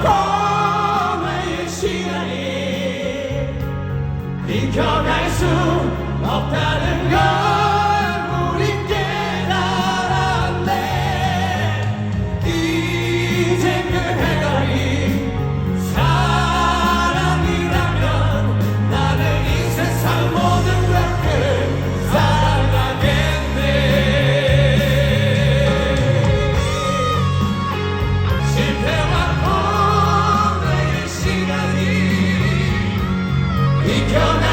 고통의 시간이 비켜갈 수 없다는 걸 우린 깨달았네. 이제 그해 Nikt ją